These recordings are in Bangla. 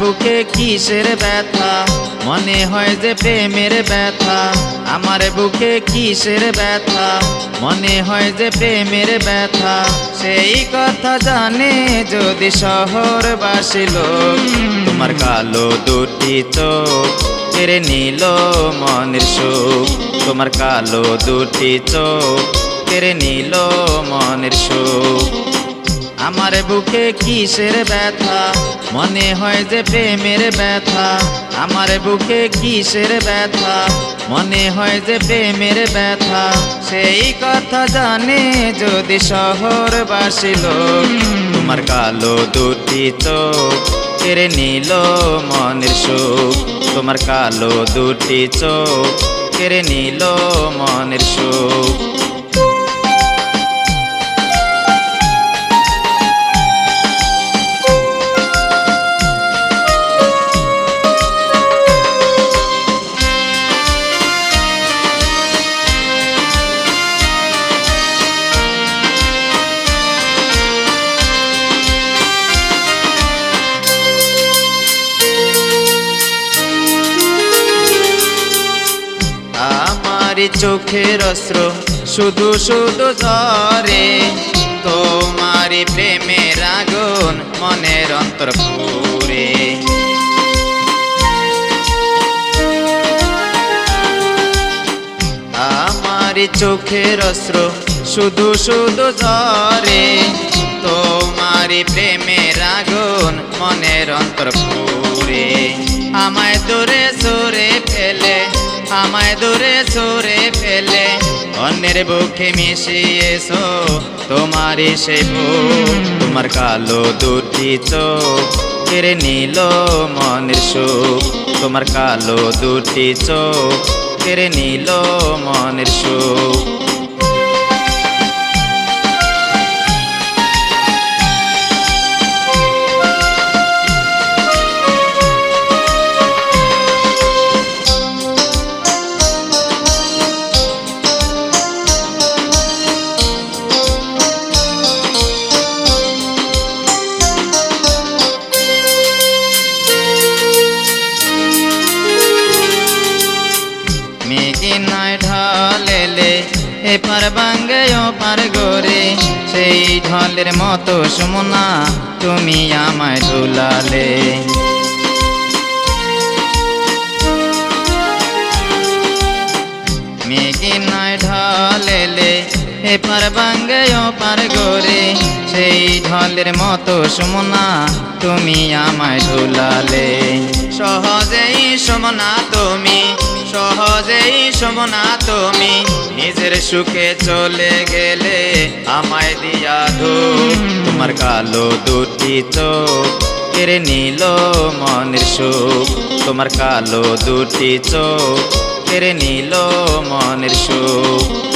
বুকে কিসের ব্যথা? মনে হয় যে প্রেমের ব্যথা। আমার বুকে কিসের ব্যথা? মনে হয় যে প্রেমের ব্যথা। সেই কথা জানে যদি শহরবাসী লোক। তোমার কালো দুটি চোখ কেড়ে নিল মনের সুখ। তোমার কালো দুটি চোখ কেড়ে নিল মনের সুখ। আমার বুকে কিসের ব্যথা? মনে হয় যে প্রেমের ব্যথা। আমার বুকে কিসের ব্যথা? মনে হয় যে প্রেমের ব্যথা। সেই কথা জানে যদি শহরবাসী লোক। তোমার কালো দুটি চোখ কেড়ে নিল মনের সুখ। তোমার কালো দুটি চোখ কেড়ে নিল মনের সুখ। চোখের অস্ত্র। শুধু শুধু ঝরে তোমারি প্রেমের আগুন মনের অন্তর পুরে। আমারি চোখের অস্ত্র, শুধু শুধু ঝরে তোমারি প্রেমের আগুন মনের অন্তর পুরে। আমায় দূরে সরে ফেলে আমায় দূরে সরে ফেলে। অন্যের বুকে মিশিয়েছো তোমারই সে তোমার কালো দুটি চোখ কেড়ে নিল মনের সুখ। তোমার কালো দুটি চোখ কেড়ে নিল মনের সুখ। মেঘে নয় ঢালেলে? এপার বাঙ্গে, ওপার গরে সেই ঢলের মতো সুমনা তুমি আমায় ঝুলালে মেঘে নয় ঢালেলে? এপার বাঙ্গে, ওপার ঢলের মতো সুমনা, তুমি আমায় ঝুলালে। সহজেই সমনা তুমি, সহজেই সমনা তুমি, নিজের সুখে চলে গেলে আমায় দিয়া ধো তোমার কালো দুটি চোখ কেড়ে নিল মনের সুখ। তোমার কালো দুটি চোখ কেড়ে নিল মনের সুখ।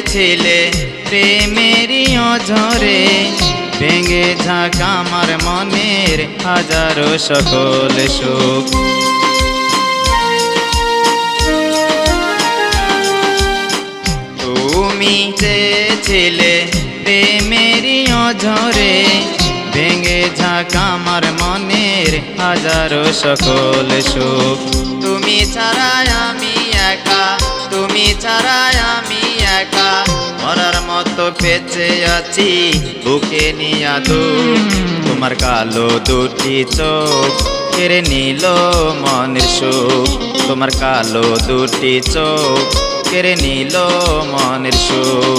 চেয়েছিলে প্রেমেরই ঝরে ভেঙে ঝাঁক আমার মনের হাজারো সকল সুখ। তুমি চেয়েছিলে প্রেমেরই ঝরে ভেঙে ঝাঁক আমার মনের হাজারো সকল সুখ। তুমি ছাড়াই আমি একা, তুমি ছাড়া আমি একা। মরার মতো বেঁচে আছি, বুকে নিয়া দুঃখ। তোমার কালো দুটি চোখ কেড়ে নিল মনের সুখ। তোমার কালো দুটি চোখ কেড়ে নিল মনের সুখ।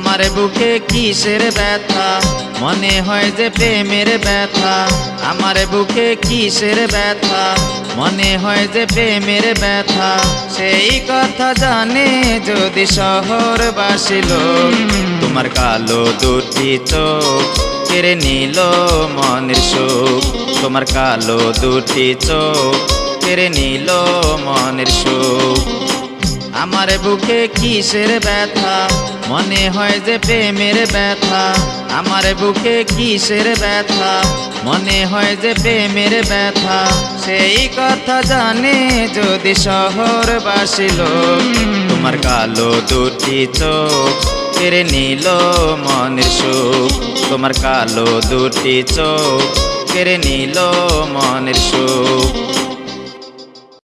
আমার বুকে কিসের ব্যথা? মনে হয় যে প্রেমের ব্যথা। আমার বুকে কিসের ব্যথা? মনে হয় যে প্রেমের ব্যথা। সেই কথা জানে যদি শহরবাসী লোক। তোমার কালো দুটি চোখ কেড়ে নিল মনের সুখ। তোমার কালো দুটি চোখ কেড়ে নিল মনের সুখ। আমার বুকে কিসের ব্যথা? মনে হয় যে প্রেমের ব্যথা। আমার বুকে কিসের ব্যথা? মনে হয় যে প্রেমের ব্যথা। সেই কথা জানে যদি শহরবাসী লোক। তোমার কালো দুটি চোখ কেড়ে নিল মনের সুখ। তোমার কালো দুটি চোখ কেড়ে নিল মনের সুখ।